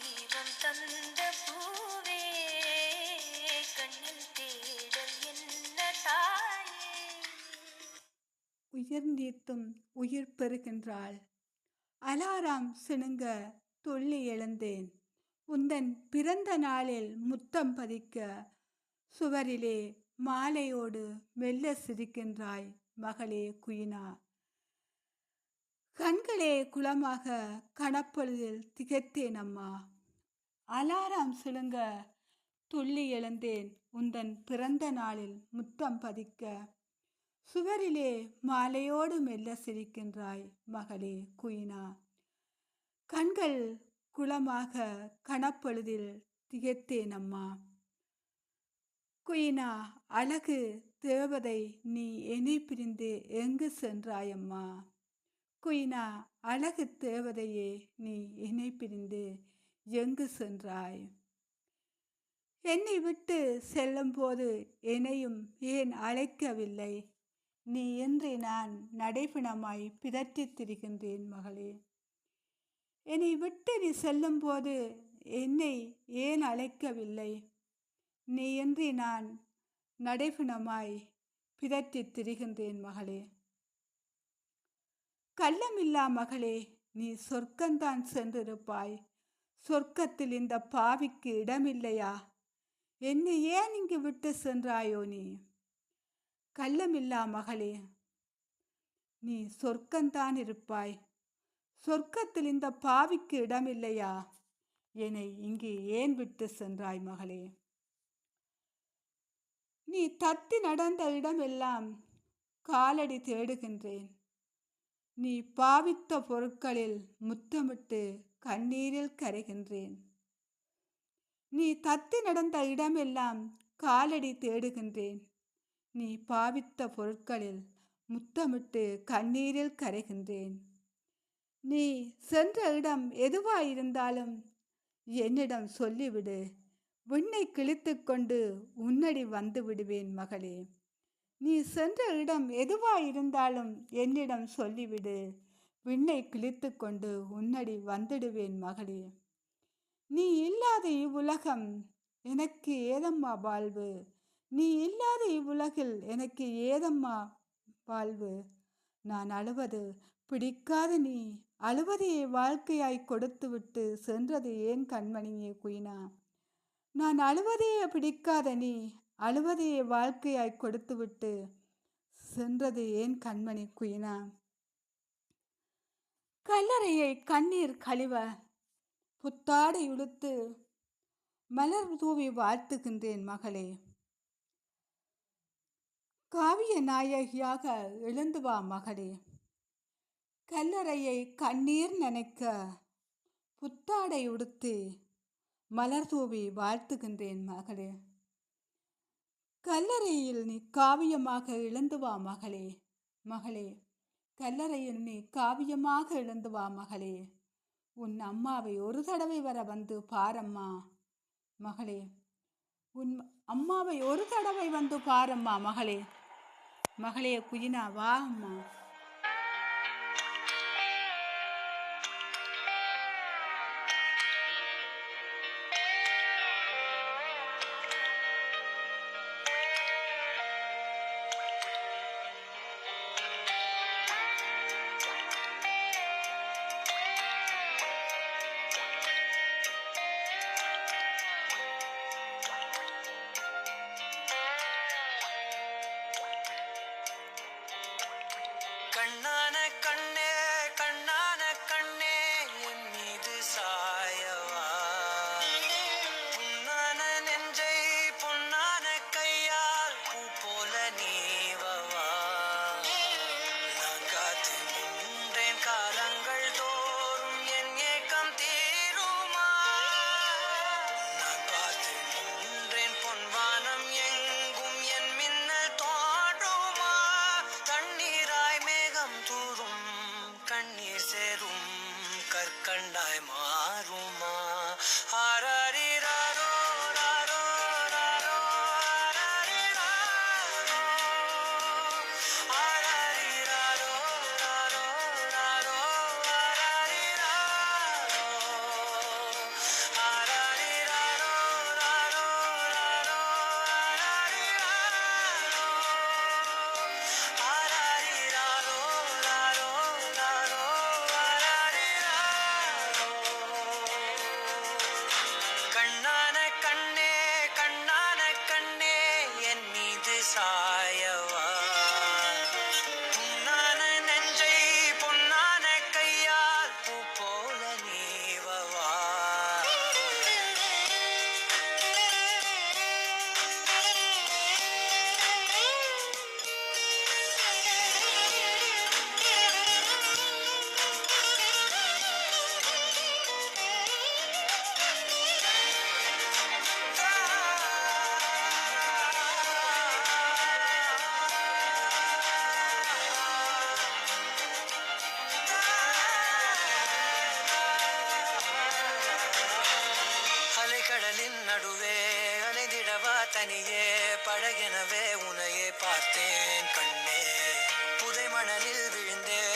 தெய்வம் தந்த பூவே கண்ணில் தேடல் என்ன தாயே? உயிர் நீத்தும் உயிர் பெறுகின்றாள். அலாரம் சிணுங்க துள்ளி எழுந்தேன். உந்தன் பிறந்த நாளில் முத்தம் பதிக்க சுவரிலே மாலையோடு மெல்ல சிரிக்கின்றாய் மகளே குயினா. கண்களே குளமாக கணப்பொழுதில் திகைத்தேன் அம்மா. அலாரம் சுழுங்க. துள்ளி எழுந்தேன் உந்தன் பிறந்த நாளில் முத்தம் பதிக்க. சுவரிலே மாலையோடு மெல்ல சிரிக்கின்றாய் மகளே குயினா. கண்கள் குளமாக கணப்பொழுதில் திகைத்தேன் அம்மா. குயினா அழகு தேவதை நீ என்னை பிரிந்து எங்கு சென்றாயம்மா குயினா அழகு தேவதையே நீ என்னை பிரிந்து எங்கு சென்றாய்? என்னை விட்டு செல்லும்போது என்னையும் ஏன் அழைக்கவில்லை? நீ இன்றி நான் நடைபிணமாய் பிதற்றித் திரிகின்றேன் மகளே. என்னை விட்டு நீ செல்லும்போது என்னை ஏன் அழைக்கவில்லை? நீ இன்றி நான் நடைபிணமாய் பிதற்றித் திரிகின்றேன் மகளே. கள்ளமில்லா மகளே நீ சொர்க்கந்தான் சென்றிருப்பாய். சொர்க்கத்தில் இந்த பாவிக்கு இடமில்லையா? என்னை ஏன் இங்கு விட்டு சென்றாயோ நீ? கள்ளமில்லா மகளே நீ சொர்க்கந்தான் இருப்பாய். சொர்க்கத்தில் இந்த பாவிக்கு இடமில்லையா? என்னை இங்கே ஏன் விட்டு சென்றாய் மகளே? நீ தத்தி நடந்த இடமெல்லாம் காலடி தேடுகின்றேன். நீ பாவித்த பொருட்களில் முத்தமிட்டு கண்ணீரில் கரைகின்றேன். நீ தத்தி நடந்த இடமெல்லாம் காலடி தேடுகின்றேன். நீ பாவித்த பொருட்களில் முத்தமிட்டு கண்ணீரில் கரைகின்றேன். நீ சென்ற இடம் எதுவாயிருந்தாலும் என்னிடம் சொல்லிவிடு. விண்ணை கிழித்து கொண்டு உன்னடி வந்து விடுவேன் மகளே. நீ சென்ற இடம் எதுவாயிருந்தாலும் என்னிடம் சொல்லிவிடு. விண்ணை கிழித்து கொண்டு உன்னடி வந்துடுவேன் மகளே. நீ இல்லாத இவ்வுலகம் எனக்கு ஏதம்மா வாழ்வு? நீ இல்லாத இவ்வுலகில் எனக்கு ஏதம்மா வாழ்வு? நான் அழுவது பிடிக்காத நீ. அழுவதையே வாழ்க்கையாய் கொடுத்துவிட்டு சென்றது ஏன் கண்மணியே குயினா? நான் அழுவதையே பிடிக்காத நீ. அழுவதையே வாழ்க்கையாய் கொடுத்துவிட்டு சென்றது ஏன் கண்மணி குயினா? கல்லறையை கண்ணீர் கழிவ புத்தாடை உடுத்து மலர் தூவி வாழ்த்துகின்றேன் மகளே. காவிய நாயகியாக எழுந்து வா மகளே. கல்லறையை கண்ணீர் நினைக்க புத்தாடை உடுத்து மலர் தூவி வாழ்த்துகின்றேன் மகளே. கல்லறையில் நீ காவியமாக இழந்து வா மகளே. மகளே கல்லறையில் நீ காவியமாக இழந்து வா மகளே. உன் அம்மாவை ஒரு தடவை வர வந்து பாரம்மா. மகளே உன் அம்மாவை ஒரு தடவை வந்து பாரம்மா மகளே. மகளே குயினா வா அம்மா. கண்ணான கண்ணே. கடலின் நடுவே அணைந்திடவா தனியே பழகெனவே உனையே பார்த்தேன் கண்ணே. புதை மணலில் விழுந்தேன்